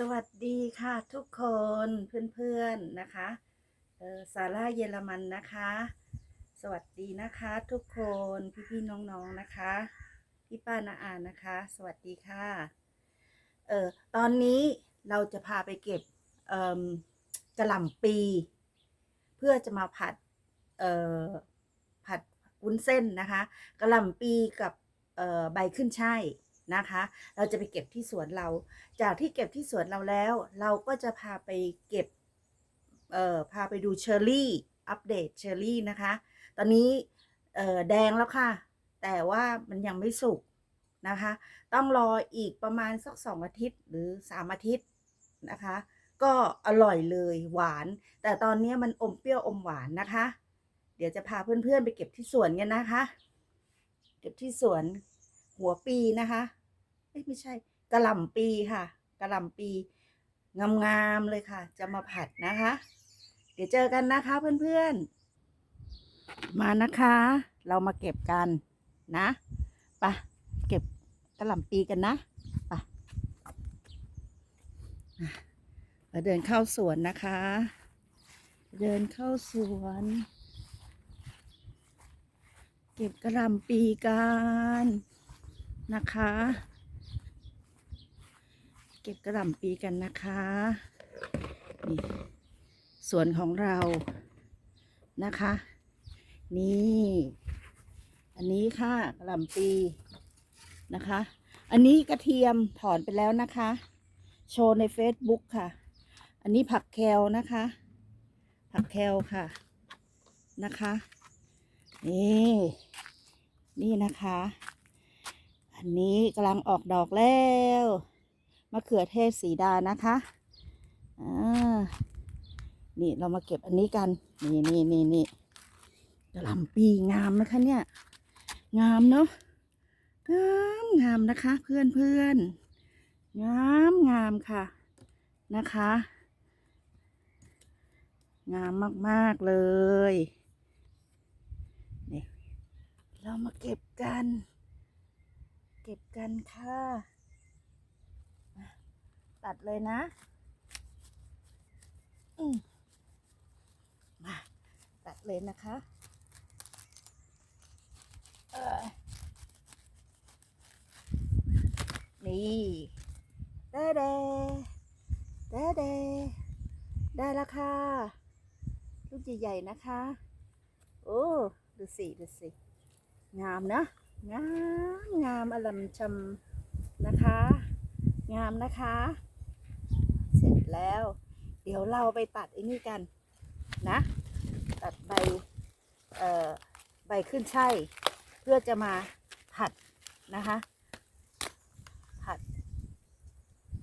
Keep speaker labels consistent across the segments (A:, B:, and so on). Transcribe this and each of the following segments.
A: สวัสดีค่ะทุกคนเพื่อนๆนะคะเออซาร่าเยอรมันนะคะ สวัสดีนะคะทุกคนพี่ๆน้องๆนะคะ พี่ป้านาอานะคะ สวัสดีค่ะเออตอนนี้เราจะพาไปเก็บเอ่มกระหล่ำปี เพื่อจะมาผัดเออผัดวุ้นเส้นนะคะกระหล่ำปีกับเออใบขึ้นช่าย นะคะ เราจะไปเก็บที่สวนเรา จากที่เก็บที่สวนเราแล้ว เราก็จะพาไปเก็บ เอ่อ พาไปดูเชอร์รี่ อัปเดตเชอร์รี่นะคะ ตอนนี้ เอ่อ แดงแล้วค่ะ แต่ว่ามันยังไม่สุกนะคะ ต้องรออีกประมาณสักสองอาทิตย์หรือสามอาทิตย์นะคะ ก็อร่อยเลยหวาน แต่ตอนนี้มันอมเปรี้ยวอมหวานนะคะ เดี๋ยวจะพาเพื่อนๆไปเก็บที่สวนกันนะคะ เก็บที่สวนหัวปีนะคะ อ้ยไม่ใช่กระหล่ำปีค่ะกระหล่ำปีงามๆเลยค่ะ จะมาผัดนะคะ เดี๋ยวเจอกันนะคะเพื่อนๆ มานะคะ เรามาเก็บกันนะไปะเก็บกระหล่ำปีกันนะไปะเราเดินเข้าสวนนะคะ เดินเข้าสวน เก็บกระหล่ำปีกันนะคะ เก็บกระหล่ำปีกันนะคะนี่สวนของเรานะคะ นี่ อันนี้ค่ะกระหล่ำปีนะคะ อันนี้กระเทียมถอนไปแล้วนะคะ โชว์ใน Facebook ค่ะ อันนี้ผักแคลนะคะ ผักแคลค่ะนะคะ นี่นี่นะคะ อันนี้กำลังออกดอกแล้ว มะเขือเทศสีดานะคะอ่านี่เรามาเก็บอันนี้กัน นี่นี่นี่นี่กระหล่ำปีงามนะคะเนี่ย งามเนาะงามงามนะคะเพื่อนเพื่อนงามงามค่ะนะคะ งามมาก ๆ เลยนี่เรามาเก็บกัน เก็บกันค่ะ ตัดเลยนะมมาตัดเลยนะคะเออนี่เด้เด้เด้เด้ได้แล้วค่ะ ลูกใหญ่ๆนะคะ โอ้ ดูสิ ดูสิ งามนะ งาม งามอลัมชำนะคะ งามนะคะ แล้ว เดี๋ยวเราไปตัดไอ้นี่กันนะ ตัดใบเอ่อใบขึ้นช่ายเพื่อจะมาผัดนะคะ ผัด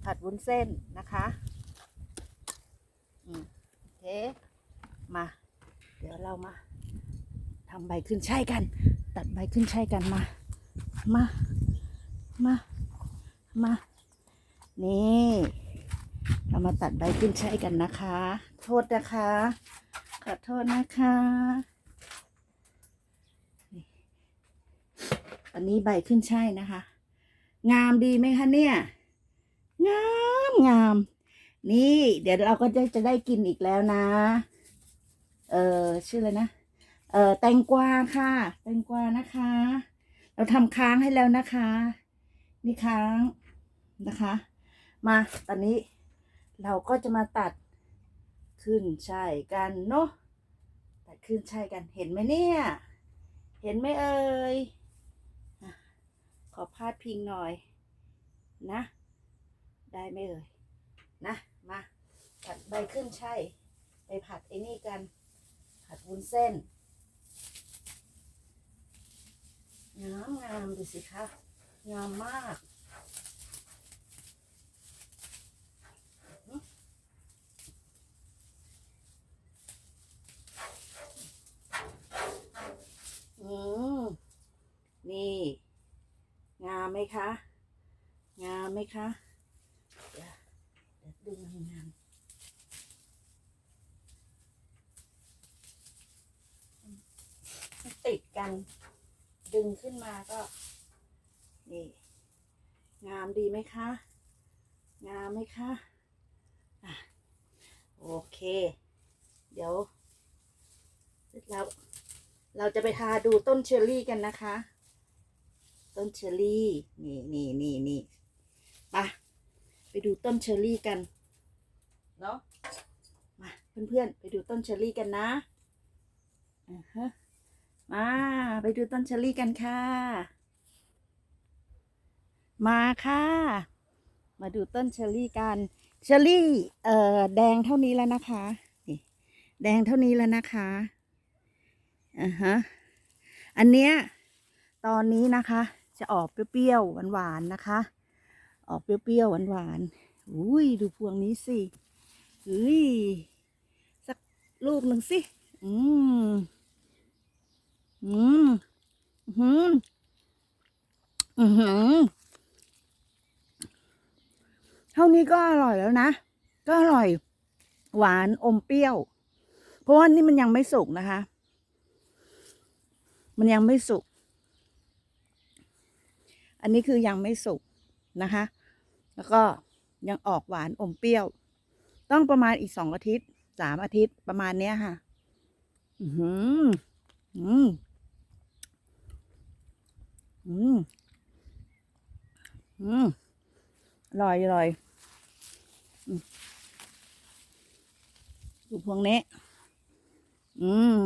A: ผัดวุ้นเส้นนะคะอืมโอเคมา เดี๋ยวเรามาทำใบขึ้นช่ายกัน ตัดใบขึ้นช่ายกันมา มา มา มา นี่ เรามาตัดใบขึ้นช่ายกันนะคะ โทษนะคะ ขอโทษนะคะอันนี้ใบขึ้นใช่นะคะ งามดีไหมคะเนี่ย งามงาม นี่เดี๋ยวเราก็จะจะได้กินอีกแล้วนะ เออชื่ออะไรนะ เอ่อแตงกวาค่ะ แตงกวานะคะ เราทำค้างให้แล้วนะคะ นี่ค้างนะคะ มาตอนนี้ เราก็จะมาตัดขึ้นใช่ายกันเนาะตัดขึ้นใช่ายกันเห็นไหมเนี่ย เห็นไหมเอ่ยขอพาดพิงหน่อยนะ ได้ไหมเอ่ยนะมาตัดใบขึ้นใช่ายไปผัดไอ้นี่กัน ผัดวุ้นเส้นงามงามดูสิคะงามมาก มนี่ งามไหมคะ งามไหมคะ เดี๋ยวดึงงามติดกัน ดึงขึ้นมาก็ นี่ งามดีไหมคะ งามไหมคะอะโอเค เดี๋ยวเสร็จแล้ว เราจะไปทาดูต้นเชอร์รี่กันนะคะ ต้นเชอร์รี่ นี่นี่นี่นี่ไปไปดูต้นเชอร์รี่กัน เนาะมาเพื่อนๆ ไปดูต้นเชอร์รี่กันนะอ่าฮะมาไปดูต้นเชอร์รี่กันค่ะ มาค่ะ มาดูต้นเชอร์รี่กันเชอร์รี่เอ่อแดงเท่านี้แล้วนะคะนี่แดงเท่านี้แล้วนะคะ อ่าฮะ อันเนี้ยตอนนี้นะคะ จะออกเปรี้ยวๆหวานๆนะคะ ออกเปรี้ยวๆหวานๆอุ้ยดูพวงนี้สิเฮ้ยสักลูกหนึ่งสิ อืม อืม อืมอืมเท่านี้ก็อร่อยแล้วนะ ก็อร่อย หวานอมเปรี้ยว เพราะว่านี่มันยังไม่สุกนะคะ มันยังไม่สุก อันนี้คือยังไม่สุกนะคะ แล้วก็ยังออกหวานอมเปรี้ยว ต้องประมาณอีกสองอาทิตย์สามอาทิตย์ประมาณเนี้ยค่ะ อือหืออืมอืมอืมอร่อยอร่อยอืมดูพวงนี้ อืม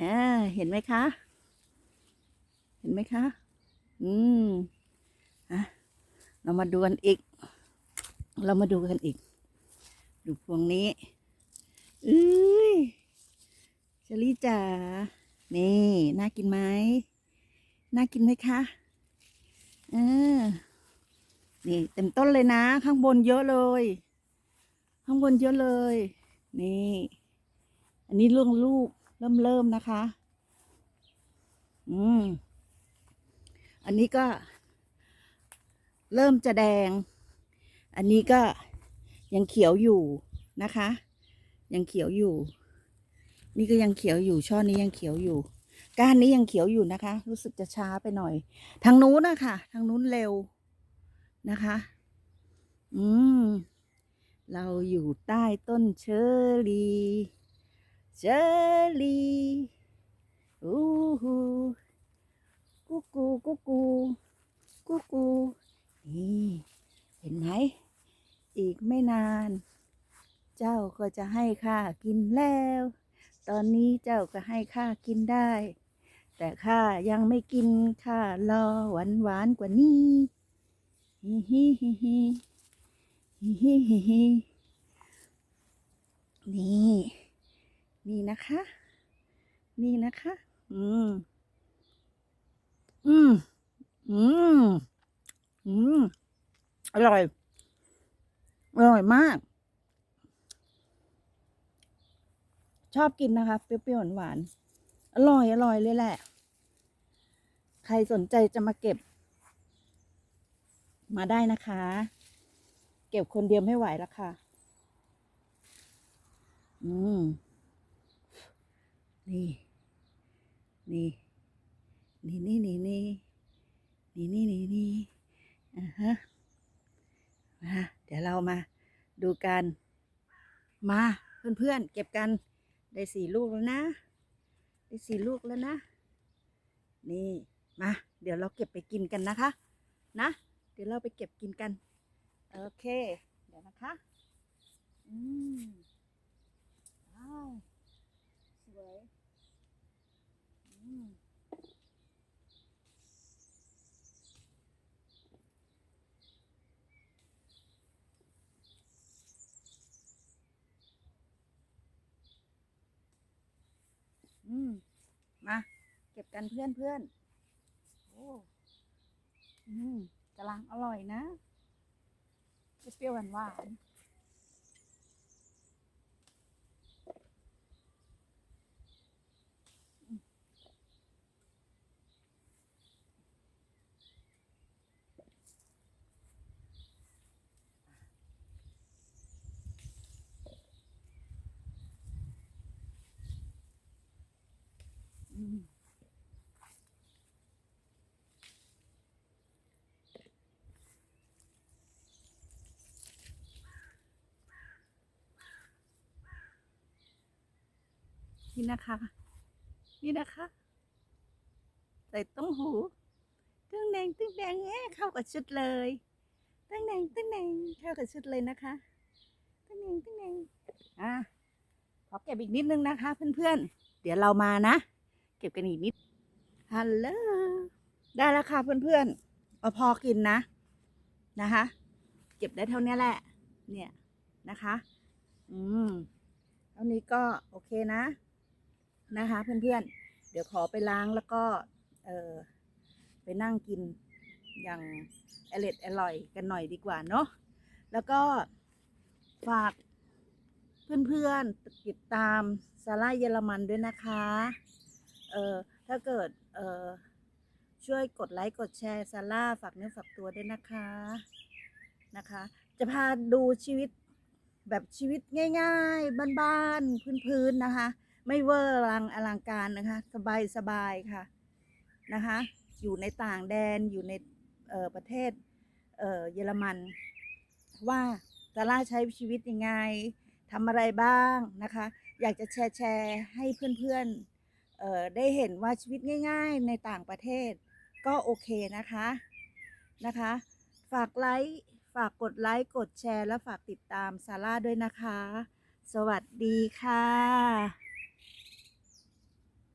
A: อ่าเห็นไหมคะ เห็นไหมคะ อืมอะเรามาดูกันอีก เรามาดูกันอีก ดูพวงนี้อุ้ยเชลี่จ๋า นี่ น่ากินไหม น่ากินไหมคะเออนี่เต็มต้นเลยนะ ข้างบนเยอะเลย ข้างบนเยอะเลย นี่ อันนี้เรื่องลูก เริ่มเริ่มนะคะ อืม อันนี้ก็ เริ่มจะแดง อันนี้ก็ยังเขียวอยู่นะคะ ยังเขียวอยู่ นี่ก็ยังเขียวอยู่ ช่อนี้ยังเขียวอยู่ก้านนี้ยังเขียวอยู่นะคะ รู้สึกจะช้าไปหน่อย ทางนู้นนะคะทางนู้นเร็วนะคะ อืม เราอยู่ใต้ต้นเชอรี่ jelly. Ooh, cuckoo, cuckoo, นี่เห็นไหม อีกไม่นาน เจ้าก็จะให้ข้ากินแล้ว ตอนนี้เจ้าก็ให้ข้ากินได้ แต่ข้ายังไม่กินข้ารอหวานหวานกว่านี้ฮิฮิฮิฮิฮิฮิฮินี่ นี่นะคะ นี่นะคะ อืม อืม อืม อืม อร่อย อร่อยมาก ชอบกินนะคะ เปรี้ยวๆหวานๆอร่อย อร่อยเลยแหละ ใครสนใจจะมาเก็บ มาได้นะคะ เก็บคนเดียวไม่ไหวแล้วค่ะ อืม นี่ นี่ นี่นี่นี่นี่นี่นี่นี่นี่อ่าฮะมาเดี๋ยวเรามาดูกัน มาเพื่อนๆเก็บกันได้สี่ลูกแล้วนะ ได้สี่ลูกแล้วนะ นี่มา เดี๋ยวเราเก็บไปกินกันนะคะ นะ เดี๋ยวเราไปเก็บกินกัน โอเค เดี๋ยวนะคะ อืมว้าวสวย อืม อืม มา เกันเพื่อนเพื่อนโอ้อืมกำลังอร่อยนะเปรี้ยวหวานหวานอืม นี่นะคะ นี่นะคะ ใส่ต้มหูตึ้งแดงตึ้งแดงเอ๊ะเข้ากับชุดเลยตึ้งแดงตึ้งแดงเข้ากับชุดเลยนะคะตึ้งแดงตึ้งแดงอะขอเก็บอีกนิดนึงนะคะ เพื่อนๆ เดี๋ยวเรามานะ เก็บกันอีกนิดฮัลโหลได้แล้วค่ะเพื่อนๆเอาพอกินนะนะคะ เก็บได้เท่านี้แหละ เนี่ยนะคะ อืมเท่านี้ก็โอเคนะ นะคะเพื่อนๆ เดี๋ยวขอไปล้างแล้วก็เออไปนั่งกินอย่างอร่อยอร่อยกันหน่อยดีกว่าเนาะแล้วก็ฝากเพื่อนๆติดตามซาร่าเยอรมันด้วยนะคะเออถ้าเกิดเออช่วยกดไลค์กดแชร์ซาร่าฝากเนื้อฝากตัวด้วยนะคะนะคะ จะพาดูชีวิตแบบชีวิตง่าย ๆ บ้านๆพื้นๆนะคะ ไม่เวอร์รังอลังการนะคะ สบายสบายค่ะนะคะ อยู่ในต่างแดนอยู่ในประเทศเเยอรมัน ว่าซาร่าใช้ชีวิตยังไงทำอะไรบ้างนะคะ อยากจะแชร์แชร์ให้เพื่อนๆเอ่อได้เห็นว่าชีวิตง่าย ๆ ในต่างประเทศก็โอเคนะคะนะคะ ฝากไลค์ฝากกดไลค์กดแชร์ และฝากติดตามซาร่าด้วยนะคะ สวัสดีค่ะ